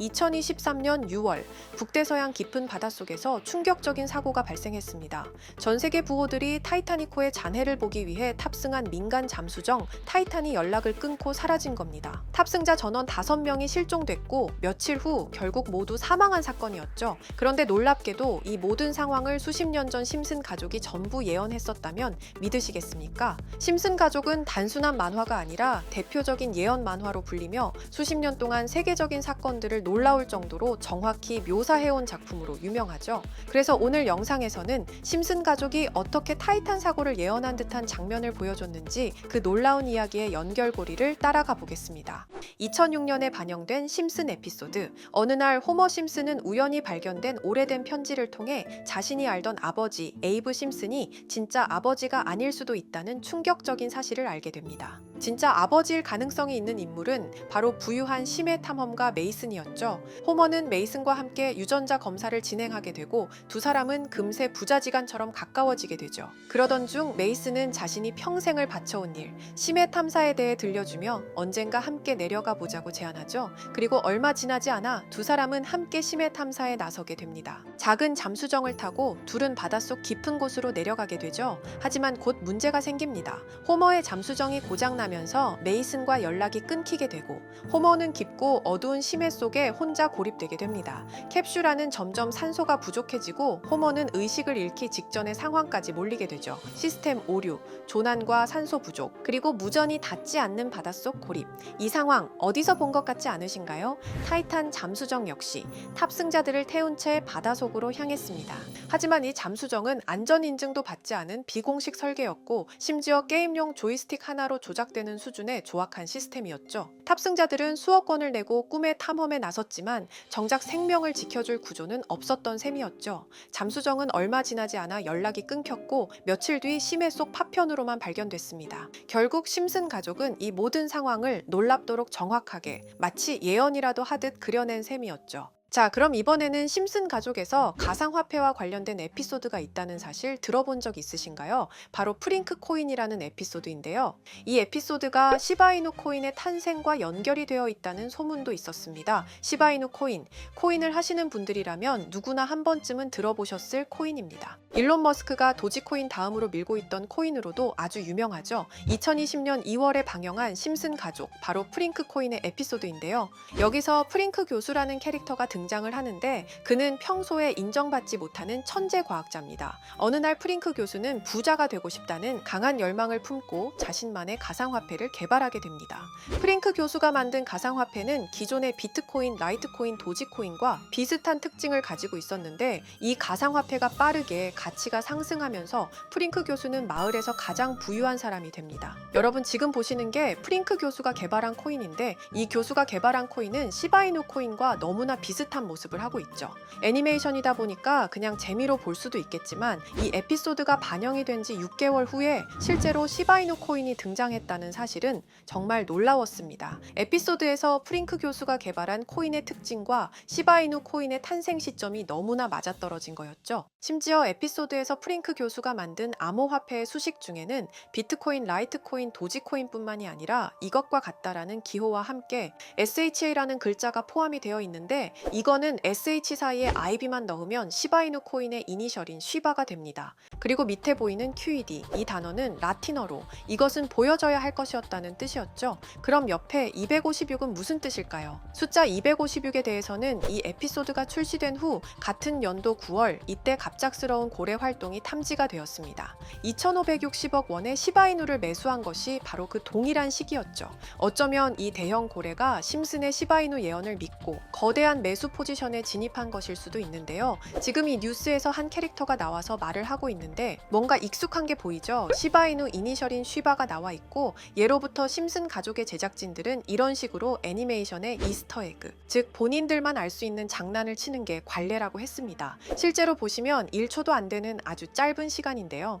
2023년 6월 북대서양 깊은 바닷속에서 충격적인 사고가 발생했습니다. 전 세계 부호들이 타이타니코의 잔해를 보기 위해 탑승한 민간 잠수정 타이탄이 연락을 끊고 사라진 겁니다. 탑승자 전원 5명이 실종됐고 며칠 후 결국 모두 사망한 사건이었죠. 그런데 놀랍게도 이 모든 상황을 수십 년 전 심슨 가족이 전부 예언했었다면 믿으시겠습니까? 심슨 가족은 단순한 만화가 아니라 대표적인 예언 만화로 불리며 수십 년 동안 세계적인 사건들을 놀라울 정도로 정확히 묘사해온 작품으로 유명하죠. 그래서 오늘 영상에서는 심슨 가족이 어떻게 타이탄 사고를 예언한 듯한 장면을 보여줬는지 그 놀라운 이야기의 연결고리를 따라가 보겠습니다. 2006년에 반영된 심슨 에피소드. 어느 날 호머 심슨은 우연히 발견된 오래된 편지를 통해 자신이 알던 아버지 에이브 심슨이 진짜 아버지가 아닐 수도 있다는 충격적인 사실을 알게 됩니다. 진짜 아버지일 가능성이 있는 인물은 바로 부유한 심해 탐험가 메이슨이었죠. 호머는 메이슨과 함께 유전자 검사를 진행하게 되고 두 사람은 금세 부자지간처럼 가까워지게 되죠. 그러던 중 메이슨은 자신이 평생을 바쳐온 일, 심해 탐사에 대해 들려주며 언젠가 함께 내려가 보자고 제안하죠. 그리고 얼마 지나지 않아 두 사람은 함께 심해 탐사에 나서게 됩니다. 작은 잠수정을 타고 둘은 바닷속 깊은 곳으로 내려가게 되죠. 하지만 곧 문제가 생깁니다. 호머의 잠수정이 고장나 면서 메이슨과 연락이 끊기게 되고 호머는 깊고 어두운 심해 속에 혼자 고립되게 됩니다. 캡슐 안은 점점 산소가 부족해지고 호머는 의식을 잃기 직전의 상황까지 몰리게 되죠. 시스템 오류, 조난과 산소 부족, 그리고 무전이 닿지 않는 바닷속 고립. 이 상황 어디서 본 것 같지 않으신가요? 타이탄 잠수정 역시 탑승자들을 태운 채 바다 속으로 향했습니다. 하지만 이 잠수정은 안전 인증도 받지 않은 비공식 설계였고 심지어 게임용 조이스틱 하나로 조작 되는 수준의 조악한 시스템이었죠. 탑승자들은 수억 원을 내고 꿈의 탐험에 나섰지만 정작 생명을 지켜줄 구조는 없었던 셈이었죠. 잠수정은 얼마 지나지 않아 연락이 끊겼고 며칠 뒤 심해 속 파편으로만 발견됐습니다. 결국 심슨 가족은 이 모든 상황을 놀랍도록 정확하게 마치 예언이라도 하듯 그려낸 셈이었죠. 자, 그럼 이번에는 심슨 가족에서 가상화폐와 관련된 에피소드가 있다는 사실 들어본 적 있으신가요? 바로 프링크 코인이라는 에피소드인데요. 이 에피소드가 시바이누 코인의 탄생과 연결이 되어 있다는 소문도 있었습니다. 시바이누 코인, 코인을 하시는 분들이라면 누구나 한 번쯤은 들어보셨을 코인입니다. 일론 머스크가 도지코인 다음으로 밀고 있던 코인으로도 아주 유명하죠. 2020년 2월에 방영한 심슨 가족, 바로 프링크 코인의 에피소드인데요. 여기서 프링크 교수라는 캐릭터가 등 장을 하는데 그는 평소에 인정받지 못하는 천재 과학자입니다. 어느 날 프링크 교수는 부자가 되고 싶다는 강한 열망을 품고 자신만의 가상화폐를 개발하게 됩니다. 프링크 교수가 만든 가상화폐는 기존의 비트코인, 라이트코인, 도지코인과 비슷한 특징을 가지고 있었는데 이 가상화폐가 빠르게 가치가 상승하면서 프링크 교수는 마을에서 가장 부유한 사람이 됩니다. 여러분 지금 보시는 게 프링크 교수가 개발한 코인인데 이 교수가 개발한 코인은 시바이누 코인과 너무나 비슷한 모습을 하고 있죠. 애니메이션이다 보니까 그냥 재미로 볼 수도 있겠지만 이 에피소드가 반영이 된 지 6개월 후에 실제로 시바이누 코인이 등장했다는 사실은 정말 놀라웠습니다. 에피소드에서 프링크 교수가 개발한 코인의 특징과 시바이누 코인의 탄생 시점이 너무나 맞아떨어진 거였죠. 심지어 에피소드에서 프링크 교수가 만든 암호화폐의 수식 중에는 비트코인, 라이트코인, 도지코인뿐만이 아니라 이것과 같다라는 기호와 함께 SHA라는 글자가 포함이 되어 있는데 이 거는 SH 사이에 IB만 넣으면 시바이누 코인의 이니셜인 쉬바가 됩니다. 그리고 밑에 보이는 QED 이 단어는 라틴어로 이것은 보여져야 할 것이었다는 뜻이었죠. 그럼 옆에 256은 무슨 뜻일까요? 숫자 256에 대해서는 이 에피소드가 출시된 후 같은 연도 9월 이때 갑작스러운 고래 활동이 탐지가 되었습니다. 2,560억 원의 시바이누를 매수한 것이 바로 그 동일한 시기였죠. 어쩌면 이 대형 고래가 심슨의 시바이누 예언을 믿고 거대한 매수 포지션에 진입한 것일 수도 있는데요. 지금 이 뉴스에서 한 캐릭터가 나와서 말을 하고 있는데 뭔가 익숙한 게 보이죠? 시바이누 이니셜인 쉬바가 나와 있고 예로부터 심슨 가족의 제작진들은 이런 식으로 애니메이션의 이스터에그, 즉 본인들만 알 수 있는 장난을 치는 게 관례라고 했습니다. 실제로 보시면 1초도 안 되는 아주 짧은 시간인데요.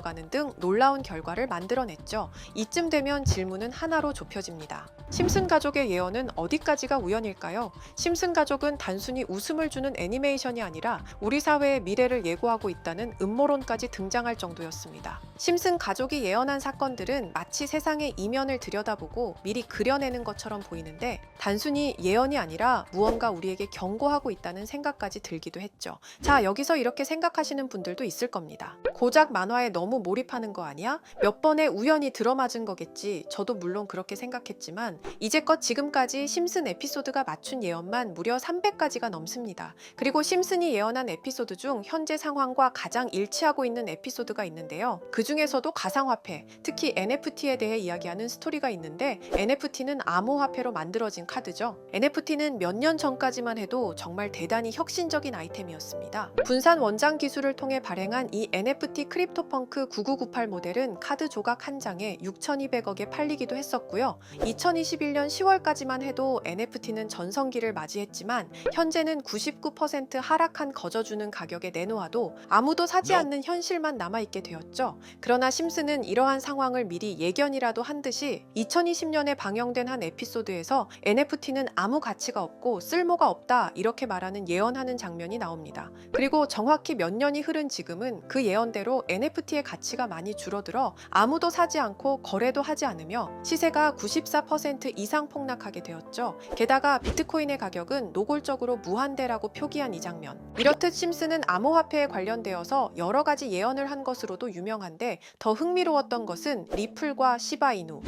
가는 등 놀라운 결과를 만들어냈죠. 이쯤 되면 질문은 하나로 좁혀집니다. 심슨 가족의 예언은 어디까지가 우연일까요? 심슨 가족은 단순히 웃음을 주는 애니메이션이 아니라 우리 사회의 미래를 예고하고 있다는 음모론까지 등장할 정도였습니다. 심슨 가족이 예언한 사건들은 마치 세상의 이면을 들여다보고 미리 그려내는 것처럼 보이는데 단순히 예언이 아니라 무언가 우리에게 경고하고 있다는 생각까지 들기도 했죠. 자, 여기서 이렇게 생각하시는 분들도 있을 겁니다. 고작 만화에 너무 몰입하는 거 아니야? 몇 번의 우연히 들어맞은 거겠지. 저도 물론 그렇게 생각했지만 이제껏 지금까지 심슨 에피소드가 맞춘 예언만 무려 300가지가 넘습니다. 그리고 심슨이 예언한 에피소드 중 현재 상황과 가장 일치하고 있는 에피소드가 있는데요. 그 중에서도 가상화폐, 특히 NFT에 대해 이야기하는 스토리가 있는데 NFT는 암호화폐로 만들어진 카드죠. NFT는 몇 년 전까지만 해도 정말 대단히 혁신적인 아이템이었습니다. 분산 원장 기술을 통해 발행한 이 NFT 크립토펑 크 9998 모델은 카드 조각 한 장에 6,200억에 팔리기도 했었고요. 2021년 10월까지만 해도 NFT는 전성기를 맞이했지만 현재는 99% 하락한 거저주는 가격에 내놓아도 아무도 사지 않는 현실만 남아있게 되었죠. 그러나 심슨은 이러한 상황을 미리 예견이라도 한 듯이 2020년에 방영된 한 에피소드에서 NFT는 아무 가치가 없고 쓸모가 없다 이렇게 말하는 예언하는 장면이 나옵니다. 그리고 정확히 몇 년이 흐른 지금은 그 예언대로 NFT 의 가치가 많이 줄어들어 아무도 사지 않고 거래도 하지 않으며 시세가 94% 이상 폭락하게 되었죠. 게다가 비트코인의 가격은 노골적으로 무한대라고 표기한 이 장면. 이렇듯 심슨은 암호화폐에 관련되어서 여러 가지 예언을 한 것으로도 유명한데 더 흥미로웠던 것은 리플과 시바이누.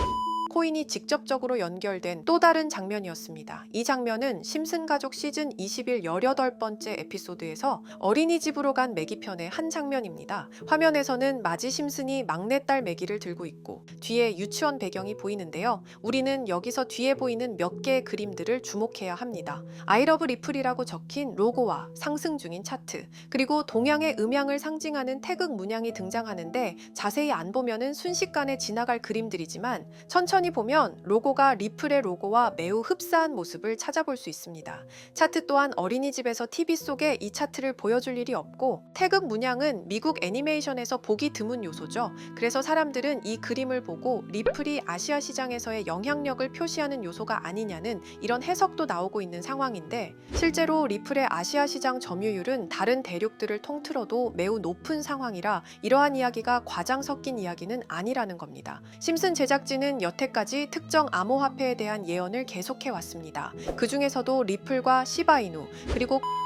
코인이 직접적으로 연결된 또 다른 장면이었습니다. 이 장면은 심슨 가족 시즌 21 18번째 에피소드에서 어린이집으로 간 매기 편의 한 장면입니다. 화면에서는 마지 심슨이 막내딸 매기를 들고 있고 뒤에 유치원 배경이 보이는데요. 우리는 여기서 뒤에 보이는 몇 개의 그림들을 주목해야 합니다. 아이러브 리플이라고 적힌 로고와 상승 중인 차트, 그리고 동양의 음양을 상징하는 태극 문양이 등장하는데 자세히 안 보면은 순식간에 지나갈 그림들이지만 천천히 보면 로고가 리플의 로고와 매우 흡사한 모습을 찾아볼 수 있습니다. 차트 또한 어린이집에서 TV 속에 이 차트를 보여줄 일이 없고 태극 문양은 미국 애니메이션에서 보기 드문 요소죠. 그래서 사람들은 이 그림을 보고 리플이 아시아 시장에서의 영향력을 표시하는 요소가 아니냐는 이런 해석도 나오고 있는 상황인데 실제로 리플의 아시아 시장 점유율은 다른 대륙들을 통틀어도 매우 높은 상황이라 이러한 이야기가 과장 섞인 이야기는 아니라는 겁니다. 심슨 제작진은 여태 까지 특정 암호화폐에 대한 예언을 계속해 왔습니다. 그 중에서도 리플과 시바이누 그리고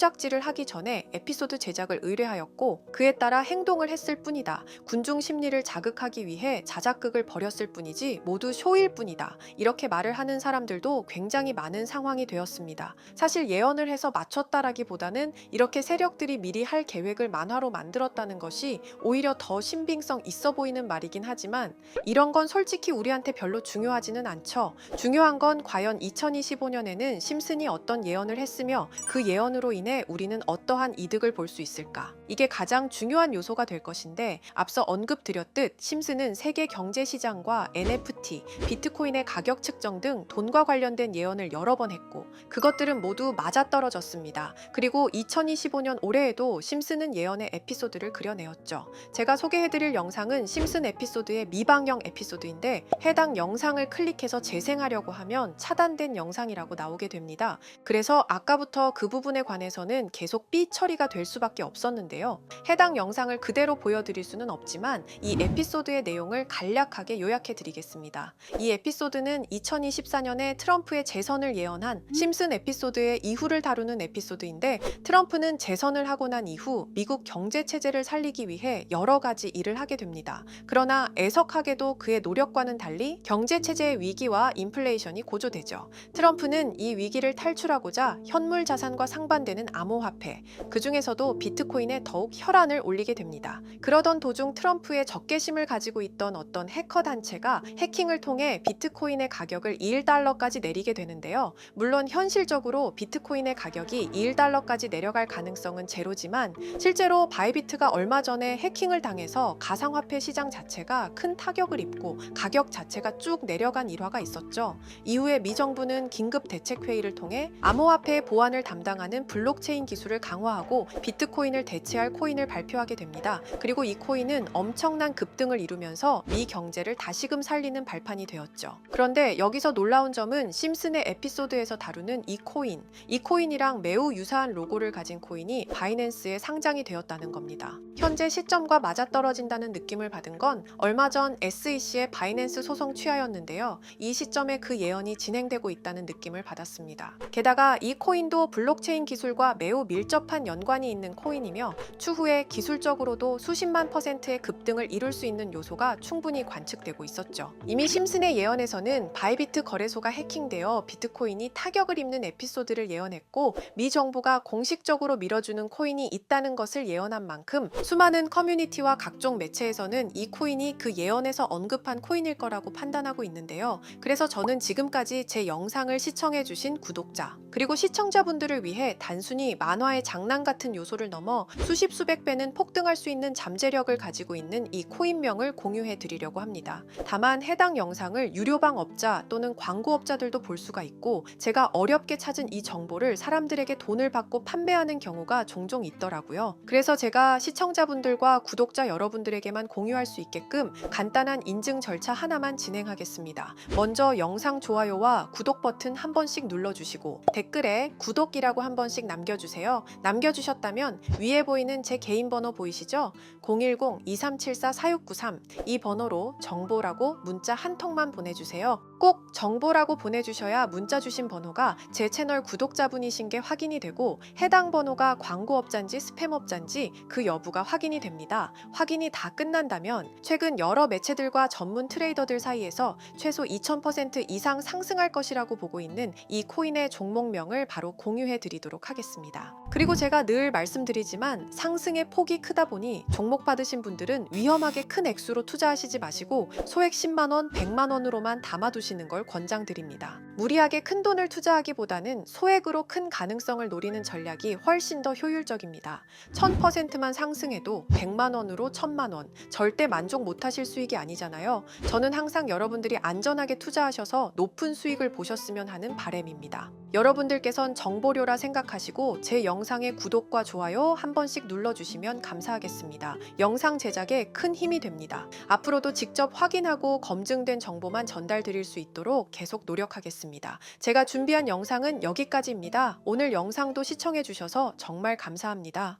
작질을 하기 전에 에피소드 제작을 의뢰하였고 그에 따라 행동을 했을 뿐이다. 군중 심리를 자극하기 위해 자작극을 벌였을 뿐이지 모두 쇼일 뿐이다. 이렇게 말을 하는 사람들도 굉장히 많은 상황이 되었습니다. 사실 예언을 해서 맞췄다라기보다는 이렇게 세력들이 미리 할 계획을 만화로 만들었다는 것이 오히려 더 신빙성 있어 보이는 말이긴 하지만 이런 건 솔직히 우리한테 별로 중요하지는 않죠. 중요한 건 과연 2025년에는 심슨이 어떤 예언을 했으며 그 예언으로 인해 우리는 어떠한 이득을 볼 수 있을까? 이게 가장 중요한 요소가 될 것인데 앞서 언급드렸듯 심슨은 세계 경제 시장과 NFT, 비트코인의 가격 측정 등 돈과 관련된 예언을 여러 번 했고 그것들은 모두 맞아떨어졌습니다. 그리고 2025년 올해에도 심슨은 예언의 에피소드를 그려내었죠. 제가 소개해드릴 영상은 심슨 에피소드의 미방영 에피소드인데 해당 영상을 클릭해서 재생하려고 하면 차단된 영상이라고 나오게 됩니다. 그래서 아까부터 그 부분에 관해서는 계속 삐 처리가 될 수밖에 없었는데요. 있는데요. 해당 영상을 그대로 보여드릴 수는 없지만 이 에피소드의 내용을 간략하게 요약해 드리겠습니다. 이 에피소드는 2024년에 트럼프의 재선을 예언한 심슨 에피소드의 이후를 다루는 에피소드인데 트럼프는 재선을 하고 난 이후 미국 경제 체제를 살리기 위해 여러 가지 일을 하게 됩니다. 그러나 애석하게도 그의 노력과는 달리 경제 체제의 위기와 인플레이션이 고조되죠. 트럼프는 이 위기를 탈출하고자 현물 자산과 상반되는 암호화폐, 그 중에서도 비트코인에 더욱 혈안을 올리게 됩니다. 그러던 도중 트럼프의 적개심을 가지고 있던 어떤 해커 단체가 해킹을 통해 비트코인의 가격을 1달러까지 내리게 되는데요. 물론 현실적으로 비트코인의 가격이 1달러까지 내려갈 가능성은 제로지만 실제로 바이비트가 얼마 전에 해킹을 당해서 가상화폐 시장 자체가 큰 타격을 입고 가격 자체가 쭉 내려간 일화가 있었죠. 이후에 미 정부는 긴급 대책 회의를 통해 암호화폐 보안을 담당하는 블록체인 기술을 강화하고 비트코인을 대체할 코인을 발표하게 됩니다. 그리고 이 코인은 엄청난 급등을 이루면서 미 경제를 다시금 살리는 발판이 되었죠. 그런데 여기서 놀라운 점은 심슨의 에피소드에서 다루는 이 코인, 이 코인이랑 매우 유사한 로고를 가진 코인이 바이낸스에 상장이 되었다는 겁니다. 현재 시점과 맞아떨어진다는 느낌을 받은 건 얼마 전 SEC의 바이낸스 소송 취하였는데요. 이 시점에 그 예언이 진행되고 있다는 느낌을 받았습니다. 게다가 이 코인도 블록체인 기술과 매우 밀접한 연관이 있는 코인이며 추후에 기술적으로도 수십만 퍼센트의 급등을 이룰 수 있는 요소가 충분히 관측되고 있었죠. 이미 심슨의 예언에서는 바이비트 거래소가 해킹되어 비트코인이 타격을 입는 에피소드를 예언했고 미 정부가 공식적으로 밀어주는 코인이 있다는 것을 예언한 만큼 수많은 커뮤니티와 각종 매체에서는 이 코인이 그 예언에서 언급한 코인일 거라고 판단하고 있는데요. 그래서 저는 지금까지 제 영상을 시청해주신 구독자 그리고 시청자분들을 위해 단순히 만화의 장난 같은 요소를 넘어 수십 수백 배는 폭등할 수 있는 잠재력을 가지고 있는 이 코인명을 공유해 드리려고 합니다. 다만 해당 영상을 유료방 업자 또는 광고업자들도 볼 수가 있고 제가 어렵게 찾은 이 정보를 사람들에게 돈을 받고 판매하는 경우가 종종 있더라고요. 그래서 제가 시청자분들과 구독자 여러분들에게만 공유할 수 있게끔 간단한 인증 절차 하나만 진행하겠습니다. 먼저 영상 좋아요와 구독 버튼 한 번씩 눌러주시고 댓글에 구독이라고 한 번씩 남겨주세요. 남겨주셨다면 위에 보이는 제 개인 번호 보이시죠? 010-2374-4693 이 번호로 정보라고 문자 한 통만 보내주세요. 꼭 정보라고 보내주셔야 문자 주신 번호가 제 채널 구독자분이신 게 확인이 되고 해당 번호가 광고업자인지 스팸업자인지 그 여부가 확인이 됩니다. 확인이 다 끝난다면 최근 여러 매체들과 전문 트레이더들 사이에서 최소 2000% 이상 상승할 것이라고 보고 있는 이 코인의 종목명을 바로 공유해 드리도록 하겠습니다. 그리고 제가 늘 말씀드리지만 상승의 폭이 크다 보니 종목 받으신 분들은 위험하게 큰 액수로 투자하시지 마시고 소액 10만 원, 100만 원으로만 담아두시 는 걸 권장드립니다. 무리하게 큰 돈을 투자하기보다는 소액으로 큰 가능성을 노리는 전략이 훨씬 더 효율적입니다. 1000%만 상승해도 100만 원으로 1000만 원. 절대 만족 못 하실 수익이 아니잖아요. 저는 항상 여러분들이 안전하게 투자하셔서 높은 수익을 보셨으면 하는 바램입니다. 여러분들께선 정보료라 생각하시고 제 영상의 구독과 좋아요 한 번씩 눌러주시면 감사하겠습니다. 영상 제작에 큰 힘이 됩니다. 앞으로도 직접 확인하고 검증된 정보만 전달 드릴 수 있도록 계속 노력하겠 습니다. 제가 준비한 영상은 여기까지입니다. 오늘 영상도 시청해주셔서 정말 감사합니다.